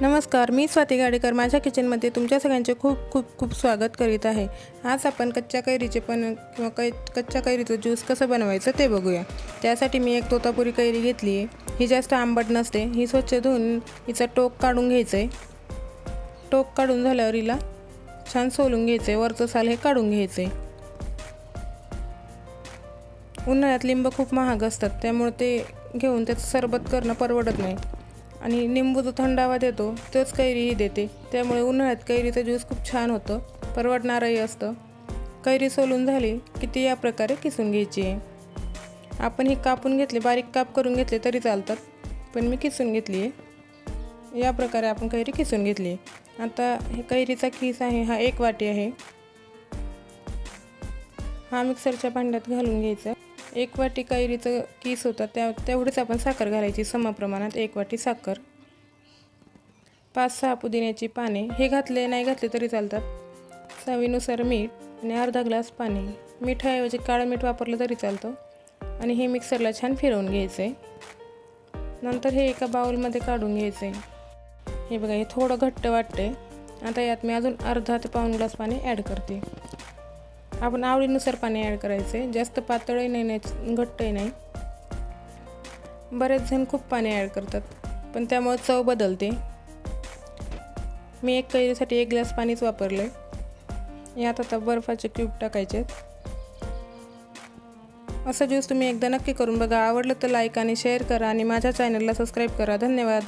नमस्कार मी स्वाती गाडेकर. माझ्या किचनमध्ये तुमच्या सगळ्यांचे खूप खूप खूप स्वागत करीत आहे. आज आपण कच्च्या कैरीचे पण किंवा कै कच्च्या कैरीचं ज्यूस कसं बनवायचं ते बघूया. त्यासाठी मी एक तोतापुरी कैरी घेतली आहे. ही जास्त आंबट नसते. ही स्वच्छ धुवून हिचं टोक काढून घ्यायचं आहे टोक काढून झाल्यावर हिला छान सोलून घ्यायचं आहे वरचं साल हे काढून घ्यायचं आहे उन्हाळ्यात लिंब खूप महाग असतात. त्यामुळे ते घेऊन त्याचं सरबत करणं परवडत नाही. आणि निंबू जो थंडावा देतो तोच कैरीही देते. त्यामुळे उन्हाळ्यात कैरीचं ज्यूस खूप छान होतं. परवडणारंही असतं. कैरी सोलून झाली की ती या प्रकारे किसून घ्यायची आहे. आपण ही कापून घेतली बारीक काप करून घेतले तरी चालतात पण मी किसून घेतली आहे. या प्रकारे आपण कैरी किसून घेतली आहे. आता हे कैरीचा किस आहे हा एक वाटी आहे. हा मिक्सरच्या भांड्यात घालून घ्यायचा. एक वाटी कैरीचं कीस होता त्या तेवढीच आपण साखर घालायची समप्रमाणात एक वाटी साखर. पाच सहा पुदिन्याची पाने हे घातले नाही घातले तरी चालतात. चवीनुसार मीठ आणि अर्धा ग्लास पाणी. मिठाऐवजी काळं मीठ वापरलं तरी चालतं आणि हे मिक्सरला छान फिरवून घ्यायचं आहे नंतर हे एका बाउलमध्ये काढून घ्यायचं आहे हे बघा हे थोडं घट्ट वाटते आता यात मी अजून अर्धा ते पाऊण ग्लास पाणी ॲड करते. आपण आवडीनुसार पाणी ॲड करायचं. आहे जास्त पातळही नाही नाही घट्टही नाही. बरेच जण खूप पाणी ॲड करतात पण त्यामुळे चव बदलते. मी एक कैरीसाठी एक ग्लास पाणीच वापरलं आहे यात आता बर्फाचे क्यूब टाकायचे असं ज्यूस तुम्ही एकदा नक्की करून बघा. आवडलं तर लाईक आणि शेअर करा आणि माझ्या चॅनलला सबस्क्राईब करा. धन्यवाद.